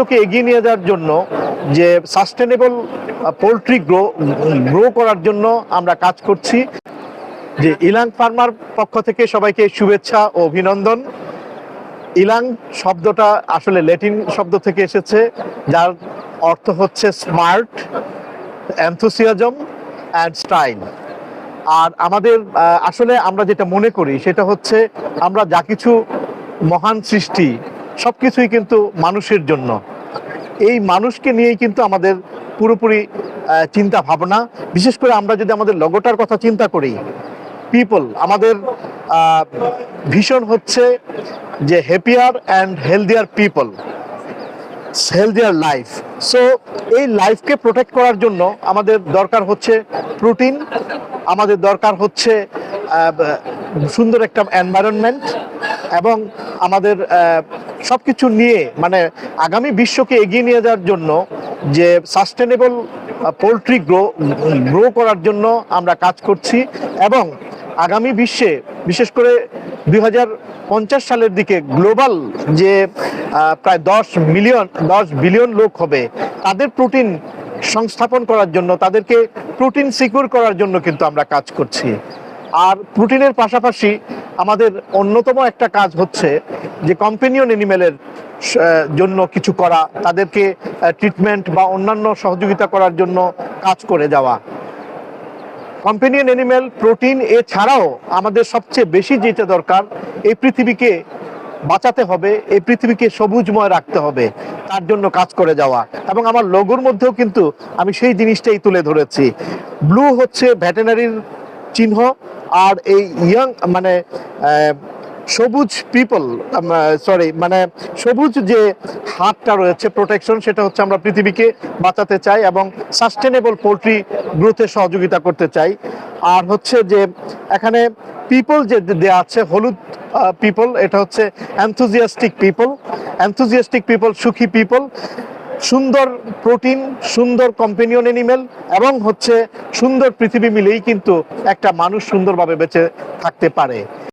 বিশ্বকে এগিয়ে নিয়ে যাওয়ার জন্য যে সাস্টেনেবল পোলট্রি গ্রো গ্রো করার জন্য আমরা কাজ করছি। যে ইলাং ফার্মার পক্ষ থেকে সবাইকে শুভেচ্ছা ও অভিনন্দন। ইলাং শব্দটা আসলে ল্যাটিন শব্দ থেকে এসেছে, যার অর্থ হচ্ছে স্মার্ট অ্যান্থুসিয়াজম অ্যান্ড স্টাইল আর আমাদের আসলে আমরা যেটা মনে করি সেটা হচ্ছে আমরা যা কিছু মহান সৃষ্টি সব কিছুই কিন্তু মানুষের জন্য। এই মানুষকে নিয়েই কিন্তু আমাদের পুরোপুরি চিন্তা ভাবনা। বিশেষ করে আমরা যদি আমাদের লগোটার কথা চিন্তা করি পিপল আমাদের ভীষণ হচ্ছে যে happier and healthier people healthier life so এই লাইফকে প্রোটেক্ট করার জন্য আমাদের দরকার হচ্ছে প্রোটিন আমাদের দরকার হচ্ছে সুন্দর একটা এনভায়রনমেন্ট এবং আমাদের সব কিছু নিয়ে মানে আগামী বিশ্বকে এগিয়ে নিয়ে যাওয়ার জন্য যে সাস্টেনেবল পোলট্রি গ্রো গ্রো করার জন্য আমরা কাজ করছি এবং আগামী বিশ্বে, বিশেষ করে দুই সালের দিকে গ্লোবাল যে প্রায় দশ মিলিয়ন দশ বিলিয়ন লোক হবে, তাদের প্রোটিন সংস্থাপন করার জন্য, তাদেরকে প্রোটিন সিকিউর করার জন্য কিন্তু আমরা কাজ করছি। আর প্রোটিনের পাশাপাশি আমাদের অন্যতম একটা কাজ হচ্ছে যে কম্পেনিয়ন এনিমেলের জন্য কিছু করা, তাদেরকে ট্রিটমেন্ট বা অন্যান্য সহযোগিতা করার জন্য কাজ করে যাওয়া। কম্পেনিয়ন অ্যানিমেল প্রোটিন এছাড়াও আমাদের সবচেয়ে বেশি যেটা দরকার, এই পৃথিবীকে বাঁচাতে হবে, এই পৃথিবীকে সবুজময় রাখতে হবে, তার জন্য কাজ করে যাওয়া। এবং আমার লোগোর মধ্যেও কিন্তু আমি সেই জিনিসটাই তুলে ধরেছি। ব্লু হচ্ছে ভেটেনারির চিহ্ন আর এই ইয়াং মানে সবুজ পিপল সরি মানে সবুজ যে হাতটা রয়েছে প্রোটেকশন সেটা হচ্ছে আমরা পৃথিবীকে বাঁচাতে চাই এবং সাস্টেনেবল পোলট্রি গ্রোথে সহযোগিতা করতে চাই। আর হচ্ছে যে, এখানে পিপল যে দেওয়া আছে, হলুদ পিপল এটা হচ্ছে অ্যান্থুজিয়াস্টিক পিপল অ্যান্থুজিয়াস্টিক পিপল সুখী পিপল সুন্দর প্রোটিন, সুন্দর কম্পেনিয়ন এনিমেল এবং হচ্ছে সুন্দর পৃথিবী মিলেই কিন্তু একটা মানুষ সুন্দরভাবে বেঁচে থাকতে পারে।